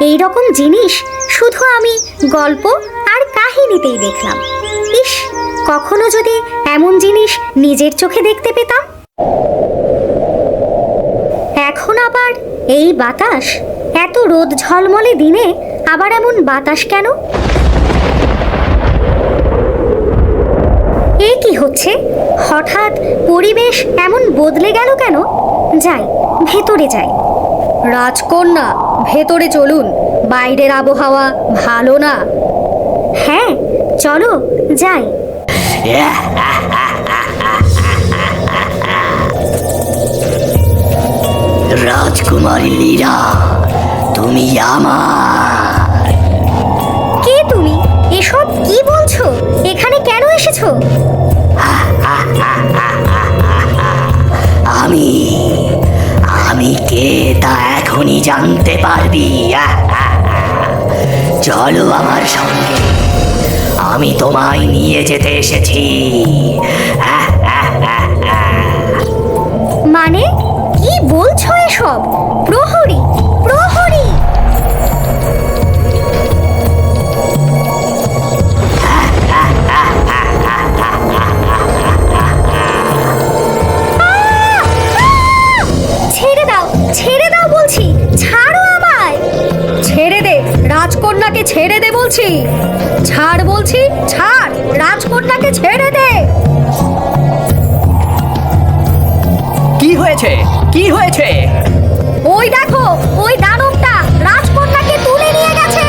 এই রকম জিনিস শুধু আমি গল্প আর কাহিনীতেই দেখলাম। ইস, কখনো যদি এমন জিনিস নিজের চোখে দেখতে পেতাম। এখন আবার এই বাতাস, এত রোদ ঝলমলে দিনে, আবার এমন বাতাস কেন? এ কি হচ্ছে? হঠাৎ পরিবেশ এমন বদলে গেল কেন? যাই, ভেতরে যাই। রাজকন্যা ভেতরে চলুন। বাইরের আবহাওয়া ভালো না। হ্যাঁ চলো যাই। রাজকুমারী লীরা তুমি আমার পারবি চলো আমার সঙ্গে। আমি তোমায় নিয়ে যেতে এসেছি। মানে বলছি ছাড় রাজকন্যাকে ছেড়ে দে। কি হয়েছে? কি হয়েছে? ওই দেখো ওই দানবটা রাজকন্যাকে তুলে নিয়ে গেছে।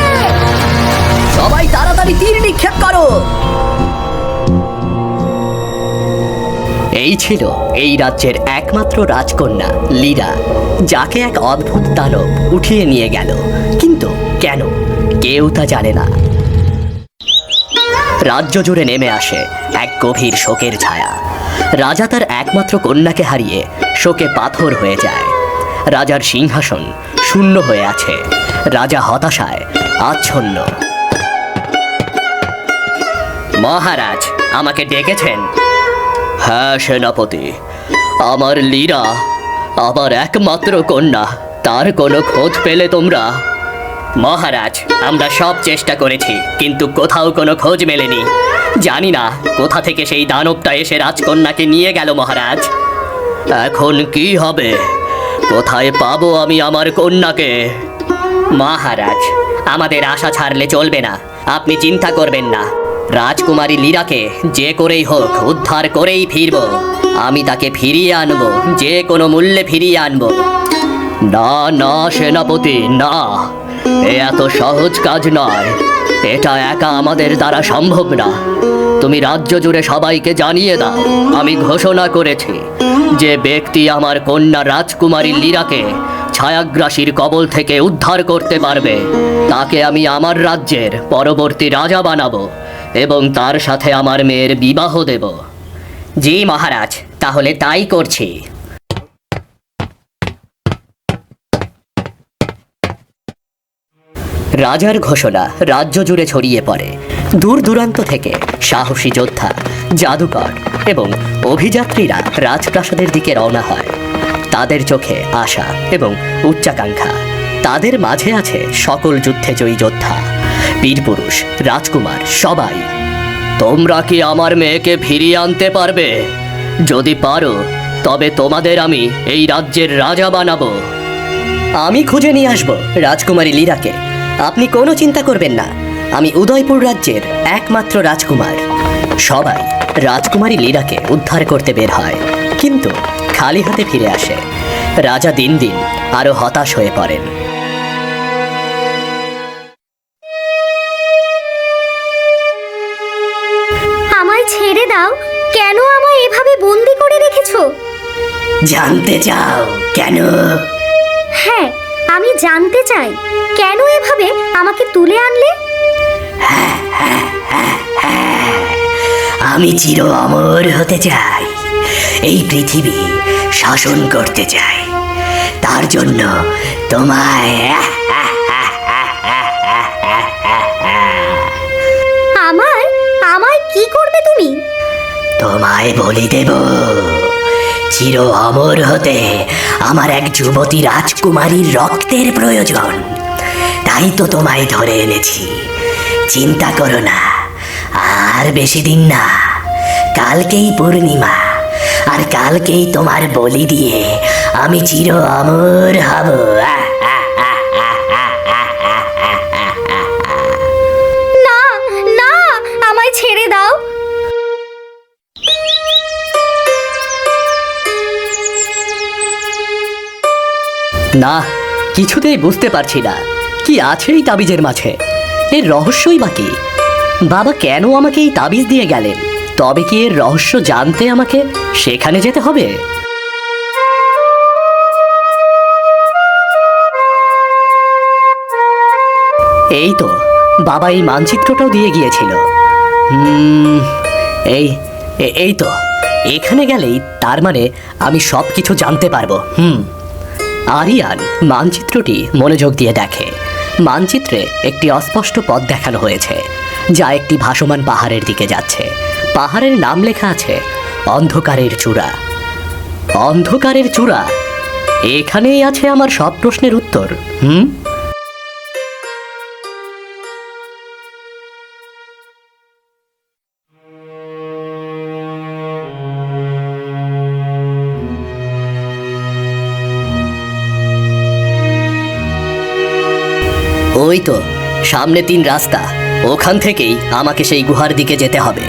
সবাই তাড়াতাড়ি তীর নিক্ষেপ করো। এই ছিল এই রাজ্যের একমাত্র রাজকন্যা লীরা যাকে এক অদ্ভুত দানব উঠিয়ে নিয়ে গেল। কিন্তু কেন? কেউ তা জানে না। রাজ্য জুড়ে নেমে আসে এক গভীর শোকের ছায়া। রাজা তার একমাত্র কন্যাকে হারিয়ে শোকে পাথর হয়ে যায়। রাজার সিংহাসন শূন্য হয়ে আছে। রাজা হতাশায় আচ্ছন্ন। মহারাজ, আমাকে ডেকেছেন। হ্যাঁ সেনাপতি। আমার লীরা, আমার একমাত্র কন্যা, তার কোনো খোঁজ পেলে তোমরা মহারাজ, আমরা সব চেষ্টা করেছি, কিন্তু কোথাও কোনো খোঁজ মেলেনি। জানি না কোথা থেকে সেই দানবটা এসে রাজকন্যাকে নিয়ে গেল মহারাজ। এখন কি হবে? কোথায় পাবো আমি আমার কন্যাকে? মহারাজ, আমাদের আশা ছাড়লে চলবে না, আপনি চিন্তা করবেন না। রাজকুমারী লীরাকে যে করেই হোক, উদ্ধার করেই ফিরব। আমি তাকে ফিরিয়ে আনব, যে কোনো মূল্যে ফিরিয়ে আনব। না না, সেনাপতি, না। এ এত সহজ কাজ নয়। এটা একা আমাদের দ্বারা সম্ভব না। তুমি রাজ্য জুড়ে সবাইকে জানিয়ে দাও, আমি ঘোষণা করেছি যে ব্যক্তি আমার কন্যা রাজকুমারী লীরাকে ছায়াগ্রাসীর কবল থেকে উদ্ধার করতে পারবে। তাকে আমি আমার রাজ্যের পরবর্তী রাজা বানাবো এবং তার সাথে আমার মেয়ের বিবাহ দেব। জি মহারাজ, তাহলে তাই করছি। রাজার ঘোষণা রাজ্য জুড়ে ছড়িয়ে পড়ে। দূর দূরান্ত থেকে সাহসী যোদ্ধা, জাদুকর এবং অভিযাত্রীরা রাজপ্রাসাদের দিকে রওনা হয়। তাদের চোখে আশা এবং উচ্চাকাঙ্ক্ষা। তাদের মাঝে আছে সকল যুদ্ধে জয়ী যোদ্ধা বীরপুরুষ রাজকুমার, সবাই। তোমরা কি আমার মেয়েকে ফিরিয়ে আনতে পারবে? যদি পারো, তবে তোমাদের আমি এই রাজ্যের রাজা বানাবো। আমি খুঁজে নিয়ে আসব রাজকুমারী লীরাকে আপনি কোনো চিন্তা করবেন না। আমি উদয়পুর রাজ্যের একমাত্র রাজকুমার। সবাই রাজকুমারী লীরাকে উদ্ধার করতে বের হয়। কিন্তু খালি হাতে ফিরে আসে। রাজা দিন দিন আরও হতাশ হয়ে পড়েন। আমায় ছেড়ে দাও। কেন আমায় এভাবে বন্দি করে রেখেছো? জানতে চাও কেন? হ্যাঁ আমি জানতে চাই কেন এভাবে আমাকে তুলে আনলে? আমি চির অমর হতে চাই। এই পৃথিবী শাসন করতে চাই। তার জন্য তোমায় আমায় আমায় কি করবে তুমি? তোমায় বলি দেব চির অমর হতে আমার এক যুবতী রাজকুমারীর রক্তের প্রয়োজন। তাই তো তোমায় ধরে এনেছি। চিন্তা করো না, আর বেশি দিন না। কালকেই পূর্ণিমা, আর কালকেই তোমার বলি দিয়ে আমি চির অমর হব। না, কিছুতেই বুঝতে পারছি না। কি আছে এই তাবিজের মাঝে? এর রহস্যই বা কি? বাবা কেন আমাকে এই তাবিজ দিয়ে গেলেন? তবে কি এর রহস্য জানতে আমাকে সেখানে যেতে হবে? এই তো, বাবা এই মানচিত্রটাও দিয়ে গিয়েছিল। এই এই তো। এখানে গেলেই তার মানে আমি সব কিছু জানতে পারব। হুম। আরিয়ান মানচিত্রটি মনোযোগ দিয়ে দেখে। মানচিত্রে একটি অস্পষ্ট পথ দেখানো হয়েছে, যা একটি ভাসমান পাহাড়ের দিকে যাচ্ছে। পাহাড়ের নাম লেখা আছে, অন্ধকারের চূড়া। অন্ধকারের চূড়া? এখানেই আছে আমার সব প্রশ্নের উত্তর, হুম? ওই তো সামনে তিন রাস্তা। ওখান থেকেই আমাকে সেই গুহার দিকে যেতে হবে।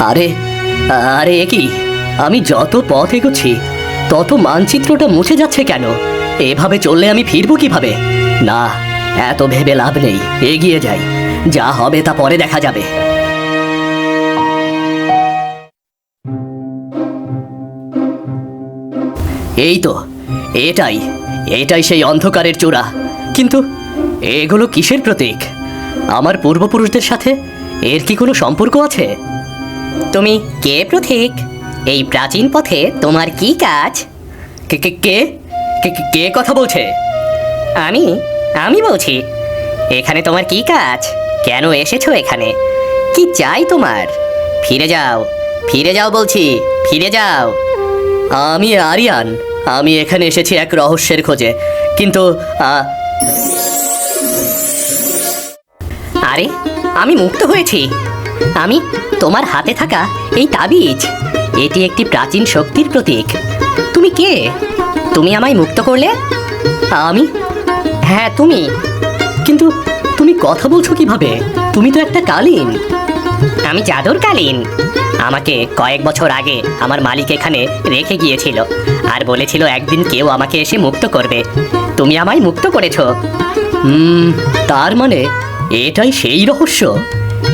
আরে আরে কি? আমি যত পথ এগোচ্ছি, তত মানচিত্রটা মুছে যাচ্ছে কেন? এভাবে চললে আমি ফিরবো কীভাবে? না, এত ভেবে লাভ নেই, এগিয়ে যাই। যা হবে তা পরে দেখা যাবে। এই তো এটাই এটাই সেই অন্ধকারের চূড়া। কিন্তু এগুলো কিসের প্রতীক? আমার পূর্বপুরুষদের সাথে এর কি কোনো সম্পর্ক আছে? তুমি কে প্রতীক? এই প্রাচীন পথে তোমার কি কাজ? কে কে কে কে- কে- কে কথা বলছে? আমি আমি বলছি এখানে তোমার কি কাজ? কেন এসেছ এখানে? কি চাই তোমার? ফিরে যাও ফিরে যাও বলছি ফিরে যাও। আমি আরিয়ান আমি এখানে এসেছি এক রহস্যের খোঁজে। কিন্তু আরে, আমি মুক্ত হয়েছি। আমি তোমার হাতে থাকা এই তাবিজ, এটি একটি প্রাচীন শক্তির প্রতীক। তুমি কে? তুমি আমায় মুক্ত করলে? আমি? হ্যাঁ তুমি। কিন্তু তুমি কথা বলছো কীভাবে? তুমি তো একটা কালীন। আমি জাদুর কালীন। আমাকে কয়েক বছর আগে আমার মালিক এখানে রেখে গিয়েছিল। আর বলেছিল একদিন কেউ আমাকে এসে মুক্ত করবে। তুমি আমায় মুক্ত করেছ। হুম, তার মানে এটাই সেই রহস্য?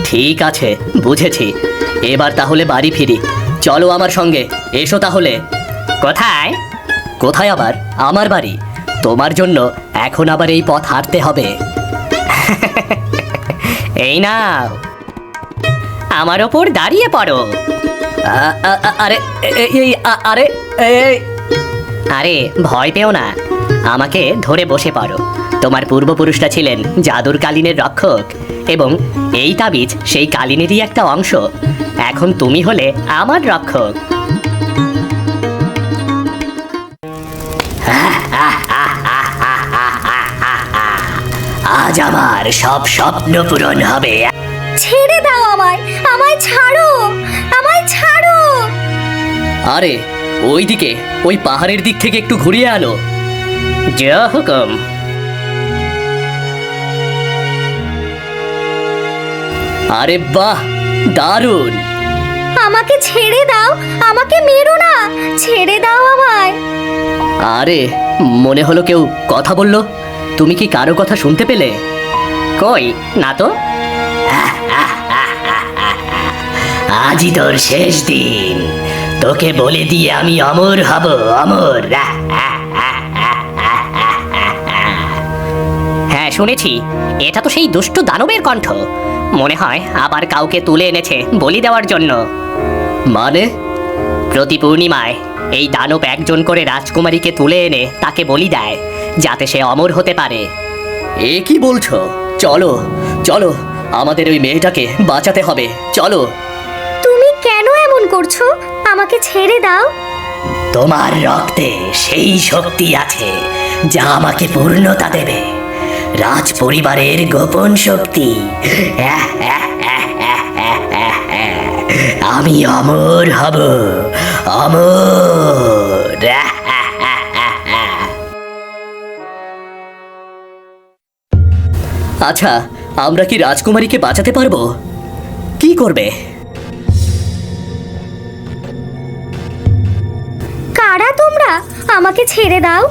ঠিক আছে, বুঝেছি। এবার তাহলে বাড়ি ফিরি। চলো আমার সঙ্গে, এসো তাহলে। কোথায়? কোথায় আবার? আমার বাড়ি। তোমার জন্য এখন আবার এই পথ হাঁটতে হবে। এই নাও। আমার ওপর দাঁড়িয়ে পড়ো। আরে এই আরে এই আরে ভয় পেও না। আমাকে ধরে বসে পড়ো। তোমার পূর্বপুরুষরা ছিলেন জাদুর কালীনের রক্ষক এবং এই তাবিজ সেই কালীনেরই একটা অংশ। এখন তুমি হলে আমার রক্ষক। আজ আমার সব স্বপ্ন পূরণ হবে। ছেড়ে দাও আমায়। আমায় ছাড়ো। আমায় ছাড়ো। আরে ওইদিকে ওই পাহাড়ের দিক থেকে একটু ঘুরিয়ে আনো। যা হুকুম আরে বাহ দারুণ। আমাকে ছেড়ে দাও আমাকে মেরো না ছেড়ে দাও আমায়। আরে মনে হলো কেউ কথা বলল। তুমি কি কারও কথা শুনতে পেলে? কই না তো? আজই তোর শেষ দিন। তোকে বলে দিয়ে আমি অমর হব অমর। হ্যাঁ শুনেছি। এটা তো সেই দুষ্ট দানবের কণ্ঠ। মনে হয় আবার কাউকে তুলে এনেছে বলি দেওয়ার জন্য। মানে? প্রতি পূর্ণিমায় এই দানব একজন করে রাজকুমারীকে তুলে এনে তাকে বলি দেয় যাতে সে অমর হতে পারে। এ কি বলছো? চলো চলো আমাদের ওই মেয়েটাকে বাঁচাতে হবে চলো। তুমি কেন এমন করছ? আমাকে ছেড়ে দাও। তোমার রক্তে সেই শক্তি আছে যা আমাকে পূর্ণতা দেবে। রাজ পরিবারের গোপন শক্তি। আমি অমর হব, অমর। আচ্ছা আমরা কি রাজকুমারীকে বাঁচাতে পারব? কি করবে? আমাকে ছেড়ে দাও।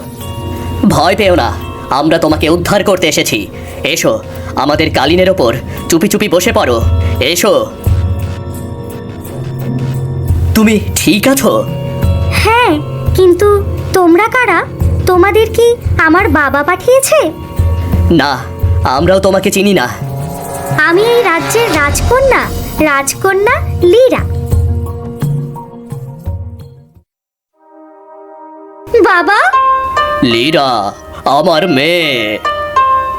ভয় পেও না আমরা তোমাকে উদ্ধার করতে এসেছি। এসো আমাদের কালিনের ওপর চুপি চুপি বসে পড়ো। এসো। তুমি ঠিক আছো? হ্যাঁ কিন্তু তোমরা কারা? তোমাদের কি আমার বাবা পাঠিয়েছে? না আমরাও তোমাকে চিনি না। আমি এই রাজ্যের রাজকন্যা রাজকন্যা লীরা। বাবা? লীরা, আমার মেয়ে।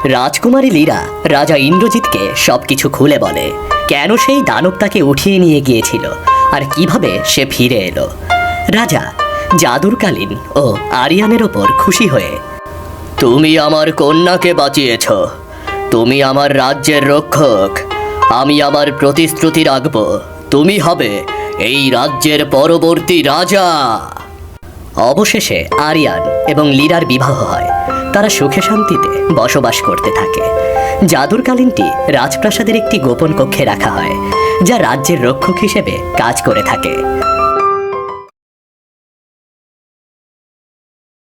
রাজকুমারী লীরা, রাজা ইন্দ্রজিৎকে খুলে বলে, কেন সেই দানব তাকে উঠিয়ে নিয়ে গিয়েছিল? আর কীভাবে সে ফিরে এলো? রাজা, জাদুরকালীন ও আরিয়ানের ওপর খুশি হয়ে, তুমি আমার কন্যাকে বাঁচিয়েছ। তুমি আমার রাজ্যের রক্ষক। আমি আমার প্রতিশ্রুতি রাখব। তুমি হবে এই রাজ্যের পরবর্তী রাজা। অবশেষে আরিয়ান এবং লিরার বিবাহ হয়। তারা সুখে শান্তিতে বসবাস করতে থাকে। জাদুরকালীনটি রাজপ্রাসাদের একটি গোপন কক্ষে রাখা হয়, যা রাজ্যের রক্ষক হিসেবে কাজ করে থাকে।